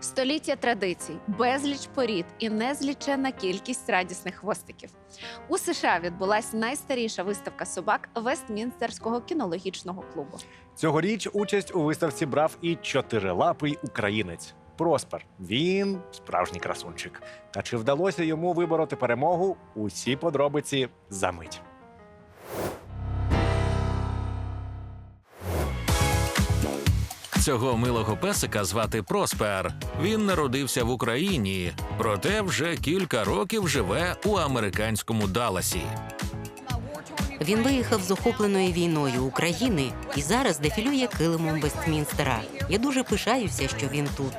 Століття традицій, безліч порід і незліченна кількість радісних хвостиків. У США відбулася найстаріша виставка собак Вестмінстерського кінологічного клубу. Цьогоріч участь у виставці брав і чотирилапий українець Проспер. Він справжній красунчик. Та чи вдалося йому вибороти перемогу? Усі подробиці за мить. Цього милого песика звати Проспер. Він народився в Україні, проте вже кілька років живе у американському Далласі. Він виїхав з охопленої війною України і зараз дефілює килимом Вестмінстера. Я дуже пишаюся, що він тут.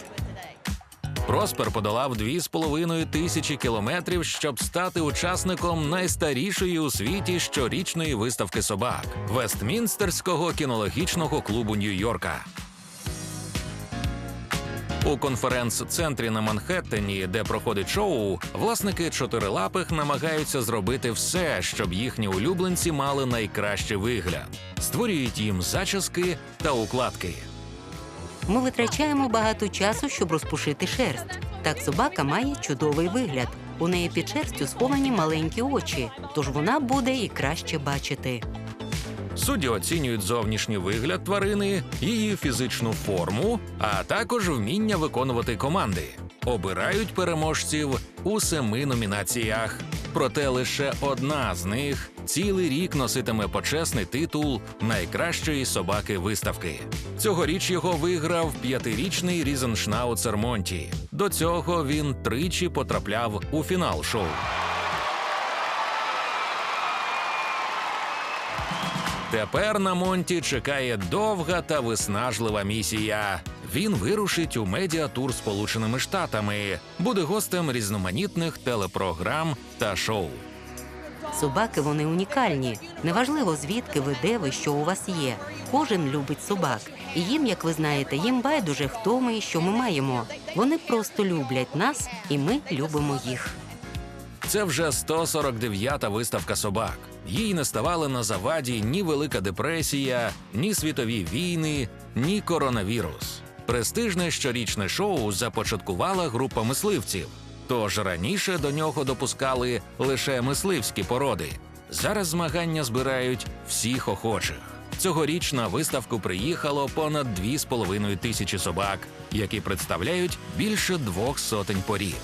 Проспер подолав 2,5 тисячі кілометрів, щоб стати учасником найстарішої у світі щорічної виставки собак Вестмінстерського кінологічного клубу Нью-Йорка. У конференц-центрі на Манхеттені, де проходить шоу, власники чотирилапих намагаються зробити все, щоб їхні улюбленці мали найкращий вигляд, створюють їм зачіски та укладки. Ми витрачаємо багато часу, щоб розпушити шерсть. Так собака має чудовий вигляд. У неї під шерстю сховані маленькі очі, тож вона буде і краще бачити. Судді оцінюють зовнішній вигляд тварини, її фізичну форму, а також вміння виконувати команди. Обирають переможців у семи номінаціях. Проте лише одна з них цілий рік носитиме почесний титул найкращої собаки виставки. Цьогоріч його виграв п'ятирічний Різеншнауцер Монті. До цього він тричі потрапляв у фінал шоу. Тепер на Монті чекає довга та виснажлива місія. Він вирушить у медіатур Сполученими Штатами, буде гостем різноманітних телепрограм та шоу. Собаки вони унікальні. Неважливо звідки ви, де ви, що у вас є. Кожен любить собак. І їм, як ви знаєте, їм байдуже, хто ми і що ми маємо. Вони просто люблять нас, і ми любимо їх. Це вже 149-та виставка собак. Їй не ставали на заваді ні Велика депресія, ні світові війни, ні коронавірус. Престижне щорічне шоу започаткувала група мисливців. Тож раніше до нього допускали лише мисливські породи. Зараз змагання збирають всіх охочих. Цьогоріч на виставку приїхало понад 2,5 тисячі собак, які представляють більше двох сотень порід.